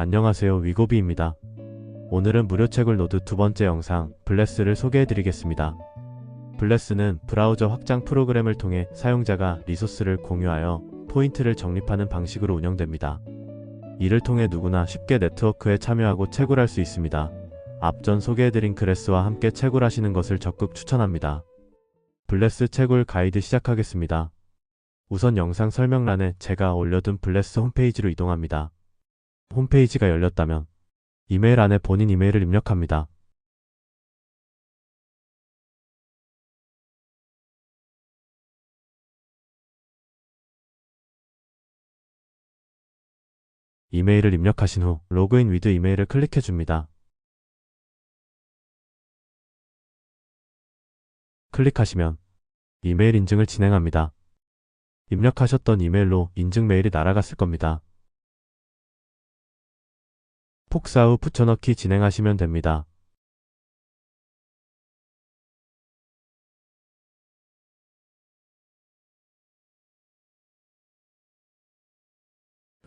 안녕하세요 위고비입니다. 오늘은 무료채굴 노드 두 번째 영상 블레스를 소개해드리겠습니다. 블레스는 브라우저 확장 프로그램을 통해 사용자가 리소스를 공유하여 포인트를 적립하는 방식으로 운영됩니다. 이를 통해 누구나 쉽게 네트워크에 참여하고 채굴할 수 있습니다. 앞전 소개해드린 그레스와 함께 채굴하시는 것을 적극 추천합니다. 블레스 채굴 가이드 시작하겠습니다. 우선 영상 설명란에 제가 올려둔 블레스 홈페이지로 이동합니다. 홈페이지가 열렸다면 이메일 안에 본인 이메일을 입력합니다. 이메일을 입력하신 후 로그인 위드 이메일을 클릭해 줍니다. 클릭하시면 이메일 인증을 진행합니다. 입력하셨던 이메일로 인증 메일이 날아갔을 겁니다. 폭사 후 붙여넣기 진행하시면 됩니다.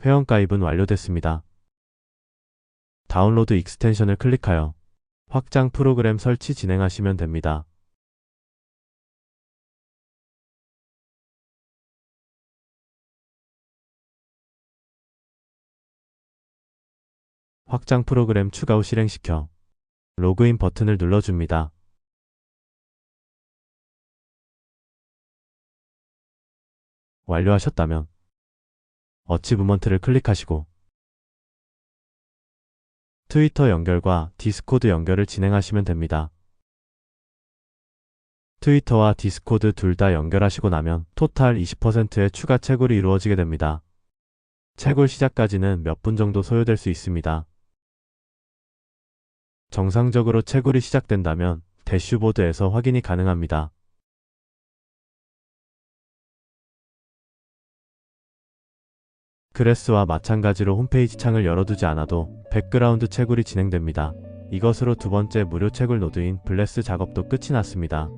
회원 가입은 완료됐습니다. 다운로드 익스텐션을 클릭하여 확장 프로그램 설치 진행하시면 됩니다. 확장 프로그램 추가 후 실행시켜 로그인 버튼을 눌러줍니다. 완료하셨다면 어치브먼트를 클릭하시고 트위터 연결과 디스코드 연결을 진행하시면 됩니다. 트위터와 디스코드 둘 다 연결하시고 나면 토탈 20%의 추가 채굴이 이루어지게 됩니다. 채굴 시작까지는 몇 분 정도 소요될 수 있습니다. 정상적으로 채굴이 시작된다면 대슈보드에서 확인이 가능합니다. 그레스와 마찬가지로 홈페이지 창을 열어두지 않아도 백그라운드 채굴이 진행됩니다. 이것으로 두 번째 무료 채굴 노드인 블레스 작업도 끝이 났습니다.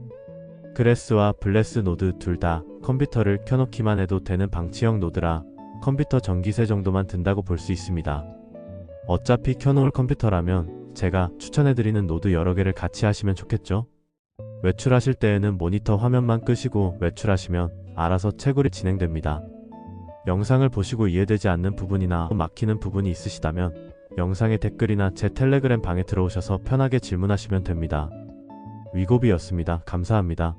그레스와 블레스 노드 둘 다 컴퓨터를 켜놓기만 해도 되는 방치형 노드라 컴퓨터 전기세 정도만 든다고 볼 수 있습니다. 어차피 켜놓을 컴퓨터라면 제가 추천해드리는 노드 여러 개를 같이 하시면 좋겠죠? 외출하실 때에는 모니터 화면만 끄시고 외출하시면 알아서 채굴이 진행됩니다. 영상을 보시고 이해되지 않는 부분이나 막히는 부분이 있으시다면 영상의 댓글이나 제 텔레그램 방에 들어오셔서 편하게 질문하시면 됩니다. 위고비였습니다. 감사합니다.